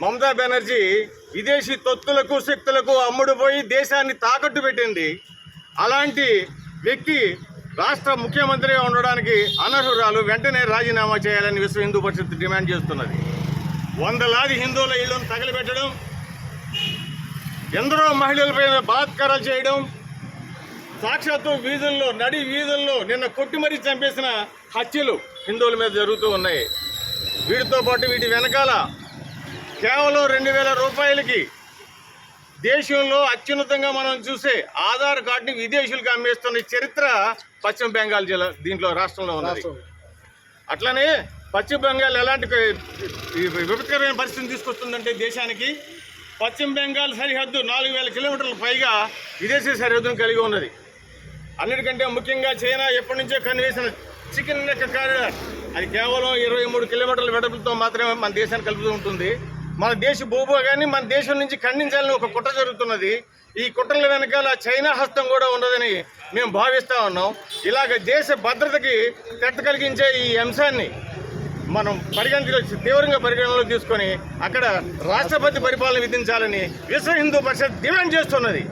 మమతా బెనర్జీ విదేశీ తొత్తులకు శక్తులకు అమ్ముడుపోయి దేశాన్ని తాకట్టు పెట్టింది. అలాంటి వ్యక్తి రాష్ట్ర ముఖ్యమంత్రిగా ఉండడానికి అనర్హురాలు వెంటనే రాజీనామా చేయాలని విశ్వ హిందూ పరిషత్ డిమాండ్ చేస్తున్నది. వందలాది హిందువుల ఇళ్ళను తగలబెట్టడం ఎందరో మహిళలపై బలాత్కారాలు చేయడం సాక్షాత్తు వీధుల్లో నడి వీధుల్లో నిన్న కొట్టి మరీ చంపేసిన హత్యలు హిందువుల మీద జరుగుతూ ఉన్నాయి. వీటితో పాటు వీటి వెనకాల కేవలం రెండు వేల రూపాయలకి దేశంలో అత్యున్నతంగా మనం చూసే ఆధార్ కార్డుని విదేశీయులకు అమ్మేస్తున్న చరిత్ర పశ్చిమ బెంగాల్ జిల్లా దీంట్లో రాష్ట్రంలో ఉన్నది. అట్లనే పశ్చిమ బెంగాల్ ఎలాంటి విపత్కరమైన పరిస్థితిని తీసుకొస్తుందంటే దేశానికి పశ్చిమ బెంగాల్ సరిహద్దు నాలుగు వేల కిలోమీటర్ల పైగా విదేశీ సరిహద్దును కలిగి ఉన్నది. అన్నిటికంటే ముఖ్యంగా చైనా ఎప్పటి నుంచో కనివేసిన చికెన్ నెక్ కారిడార్. అది కేవలం ఇరవై మూడు కిలోమీటర్ల వెడపులతో మాత్రమే మన దేశాన్ని కలుపుతూ ఉంటుంది. మన దేశ భూభాగాన్ని మన దేశం నుంచి ఖండించాలని ఒక కుట్ర జరుగుతున్నది. ఈ కుట్రల వెనకాల చైనా హస్తం కూడా ఉన్నదని మేము భావిస్తూ ఉన్నాం. ఇలాగ దేశ భద్రతకి తెట్ట కలిగించే ఈ అంశాన్ని మనం పరిగణలో తీవ్రంగా పరిగణనలో తీసుకొని అక్కడ రాష్ట్రపతి పరిపాలన విధించాలని విశ్వ హిందూ పరిషత్ డిమాండ్ చేస్తున్నది.